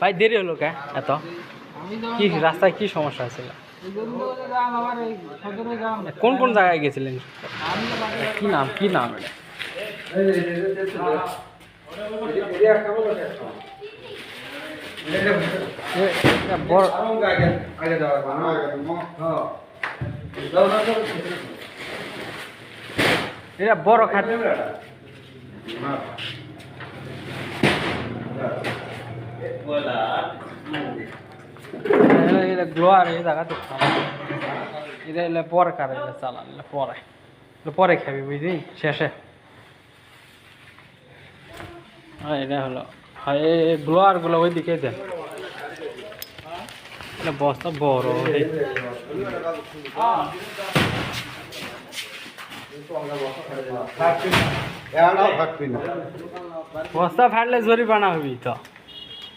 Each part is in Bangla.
ভাই, দেরি হলো কে? এত? কি রাস্তায় কি সমস্যা হয়েছিল? কোন কোন জায়গায় গেছিলেন? কি নাম কি নাম? এটা এটা বড় খাট এটা গ্লোয়ার এই জায়গাতে এটা এলে পরে কারে এটা চালান এটা পরে এটা পরে খাবি বুঝলি শেষে এটা হলো গ্লোয়ারগুলো ওই দিকে দেন এটা বস্তা বড়। বস্তা ফাটলে জরিমানা হবি তো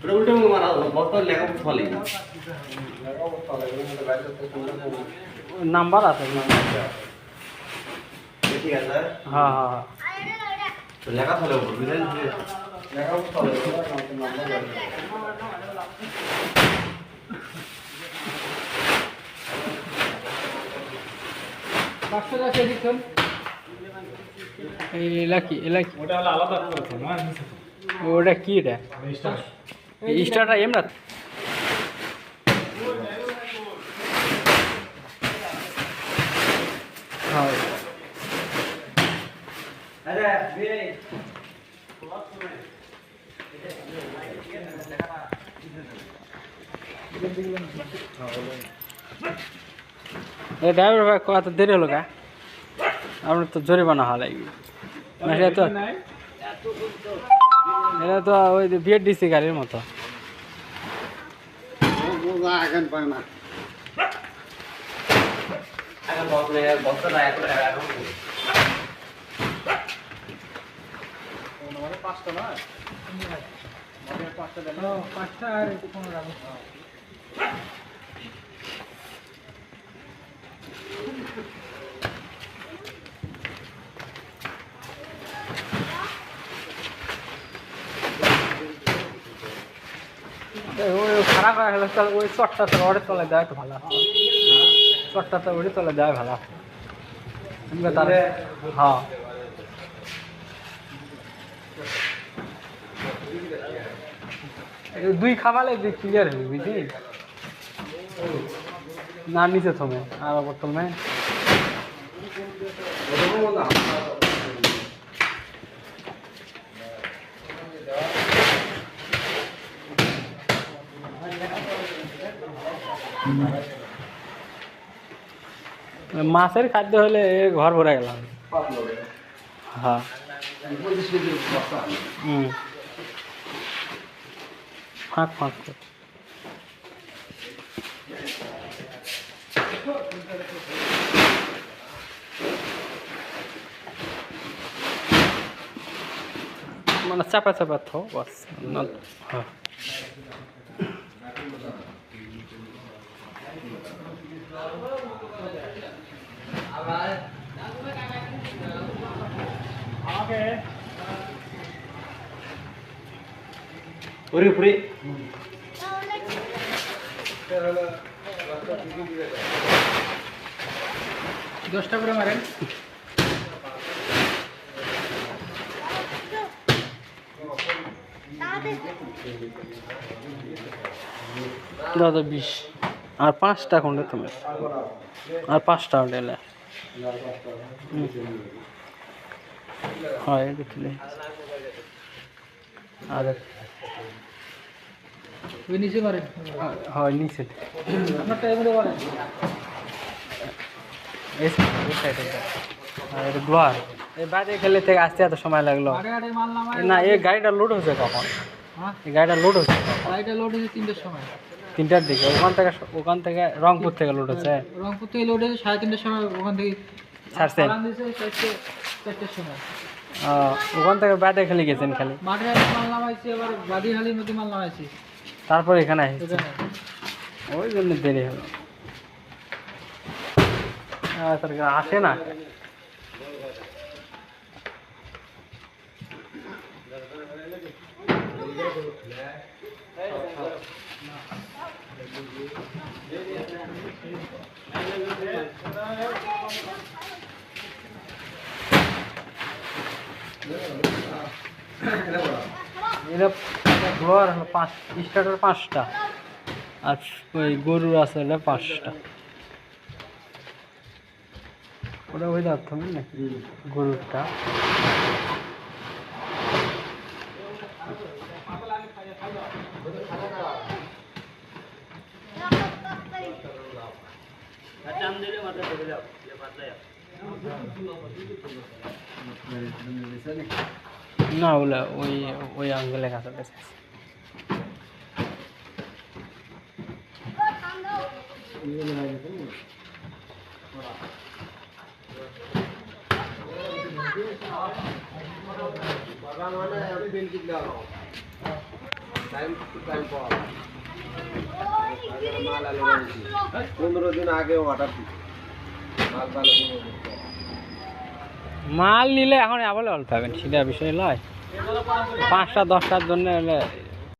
ওটা উল্টে মুখে মারা হলো লেখা ফলে নাম্বার আছে ঠিক আছে। হ্যাঁ হ্যাঁ হ্যাঁ। তো লেখা ফলে পাঁচশো টাকা কেজি খান। এই এলা কি এলা কি ওটা আলাদা করেছে না? ওটা কি এটা স্টারটা এমরা হ্যাঁ এ ড্রাইভার ভাই কত দেরি হলো কা আপনার তো জরিমানা হওয়া লাগবে না সেটা তো এটা তো ওই বিএডিসি গাড়ির মতো। এখন পায় না। এখন বস্তাটা এখন এখন ও, পাঁচটা আর একটু পনেরো রাখো। এই ওই খারাপ হয়ে গেলে তাহলে ওই চটটা তো ওরে তলে দেওয়া তো ভালো চটটা তো ওরে তলে দেওয়া ভালো তার হ্যাঁ। দুই দুই ক্লিয়ার হবে বুঝলি? না নিচে থমে আর ওপর থমে। মাছের খাদ্য হলে ঘর ভরে গেলাম। হ্যাঁ। ফাঁক ফাঁক। মানে চাপা চাপা থো, বাস। হ্যাঁ। ওরে উপরে দশটা করে মারেন দাদা বিশ আর পাঁচটা কোনটা তুমি আর পাঁচটা হোটেলে হয় তুলে আর। নিচে করেন হয় নিচে। আপনারটা এমনি করেন এই সাইডে আর গোয়ার এই বাইরে খেলে থেকে আসতে এত সময় লাগল। না এই গাড়িটা লোড হচ্ছে কখন? হ্যাঁ? এই গাড়িটা লোড হচ্ছে গাড়িটা লোড হয়েছে তিনটের সময়। তিনটার দিকে। ওখান থেকে ওখান থেকে রংপুর থেকে লোড হচ্ছে রংপুর থেকে লোড হয়েছে সাড়ে তিনটের সময়। ওখান থেকে ছাড়ছেন? ওখান থেকে বাইরে খেলে গেছেন খালি? মাঠে মাল নামাইছি এবার মধ্যে মাল নামাইছি। তারপর এখানে আসছে। ওই জন্য দেরি হলো। আসে না? এটা ঘর হলো পাঁচ স্টার্টার পাঁচটা। আর ওই গরু আছে হলো পাঁচটা। ওটা ওই দাঁত নাকি? গরুরটা। না ওগুলো ওই ওই আঙ্গুলের কাছে বেঁচে আছে। পনেরো দিন আগে অর্ডার দিচ্ছি মাল নিলে এখন অ্যাভেলেবল পাবেন সেটা বিষয় নয়। পাঁচটা, দশটার জন্য